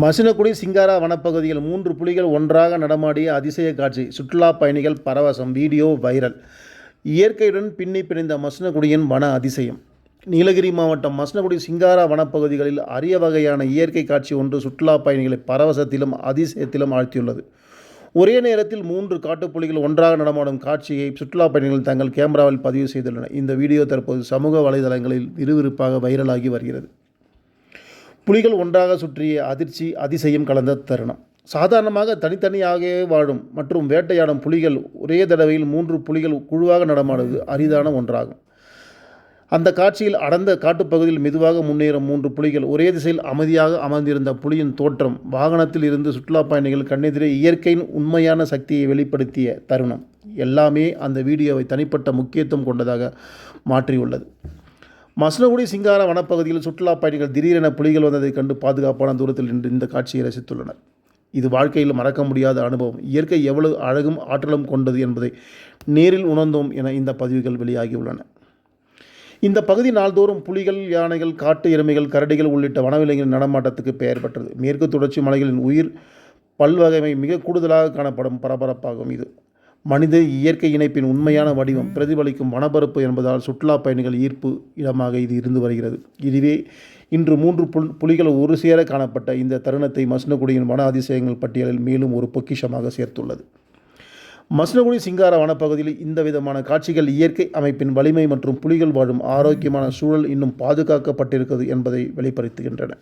மசினக்குடி சிங்காரா வனப்பகுதியில் மூன்று புலிகள் ஒன்றாக நடமாடிய அதிசய காட்சி. சுற்றுலா பயணிகள் பரவசம் வீடியோ வைரல். இயற்கையுடன் பின்னி பிணைந்த மசினக்குடியின் வன அதிசயம். நீலகிரி மாவட்டம் மசினகுடி சிங்காரா வனப்பகுதிகளில் அரிய வகையான இயற்கை காட்சி ஒன்று சுற்றுலா பயணிகளை பரவசத்திலும் அதிசயத்திலும் ஆழ்த்தியுள்ளது. ஒரே நேரத்தில் மூன்று காட்டுப்புலிகள் ஒன்றாக நடமாடும் காட்சியை சுற்றுலா பயணிகள் தங்கள் கேமராவில் பதிவு செய்துள்ளனர். இந்த வீடியோ தற்போது சமூக வலைதளங்களில் விறுவிறுப்பாக வைரலாகி வருகிறது. புலிகள் ஒன்றாக சுற்றிய அதிர்ச்சி அதிசயம் கலந்த தருணம். சாதாரணமாக தனித்தனியாகவே வாழும் மற்றும் வேட்டையாடும் புலிகள் ஒரே தடவையில் மூன்று புலிகள் குழுவாக நடமாடுவது அரிதான ஒன்றாகும். அந்த காட்சியில் அடர்ந்த காட்டுப்பகுதியில் மெதுவாக முன்னேறும் மூன்று புலிகள் ஒரே திசையில் அமைதியாக அமர்ந்திருந்த புலியின் தோற்றம் வாகனத்தில் இருந்து சுற்றுலா பயணிகள் கண்ணெதிரே இயற்கையின் உண்மையான சக்தியை வெளிப்படுத்திய தருணம். எல்லாமே அந்த வீடியோவை தனிப்பட்ட முக்கியத்துவம் கொண்டதாக மாற்றியுள்ளது. மசனகுடி சிங்கார வனப்பகுதியில் சுற்றுலா பயணிகள் திடீரென புலிகள் வந்ததைக் கண்டு பாதுகாப்பான தூரத்தில் நின்று இந்த காட்சியை ரசித்துள்ளனர். இது வாழ்க்கையில் மறக்க முடியாத அனுபவம். இயற்கை எவ்வளவு அழகும் ஆற்றலும் கொண்டது என்பதை நேரில் உணர்ந்தோம் என இந்த பதிவுகள் வெளியாகியுள்ளன. இந்த பகுதி நாள்தோறும் புலிகள் யானைகள் காட்டு எருமைகள் கரடிகள் உள்ளிட்ட வனவிலங்கின் நடமாட்டத்துக்கு பெயர் பெற்றது. மேற்கு தொடர்ச்சி மலைகளின் உயிர் பல்வகைமை மிக கூடுதலாக காணப்படும் பரபரப்பாகும் இது. மனித இயற்கை இணைப்பின் உண்மையான வடிவம் பிரதிபலிக்கும் வனப்பரப்பு என்பதால் சுற்றுலா பயணிகள் ஈர்ப்பு இடமாக இது இருந்து வருகிறது. இதுவே இன்று மூன்று புல் புலிகள் ஒரு சேர காணப்பட்ட இந்த தருணத்தை மஸ்னகுடியின் வன அதிசயங்கள் பட்டியலில் மேலும் ஒரு பொக்கிஷமாக சேர்த்துள்ளது. மஸ்னகுடி சிங்கார வனப்பகுதியில் இந்த விதமான காட்சிகள் இயற்கை அமைப்பின் வலிமை மற்றும் புலிகள் வாழும் ஆரோக்கியமான சூழல் இன்னும் பாதுகாக்கப்பட்டிருக்கிறது என்பதை வெளிப்படுத்துகின்றன.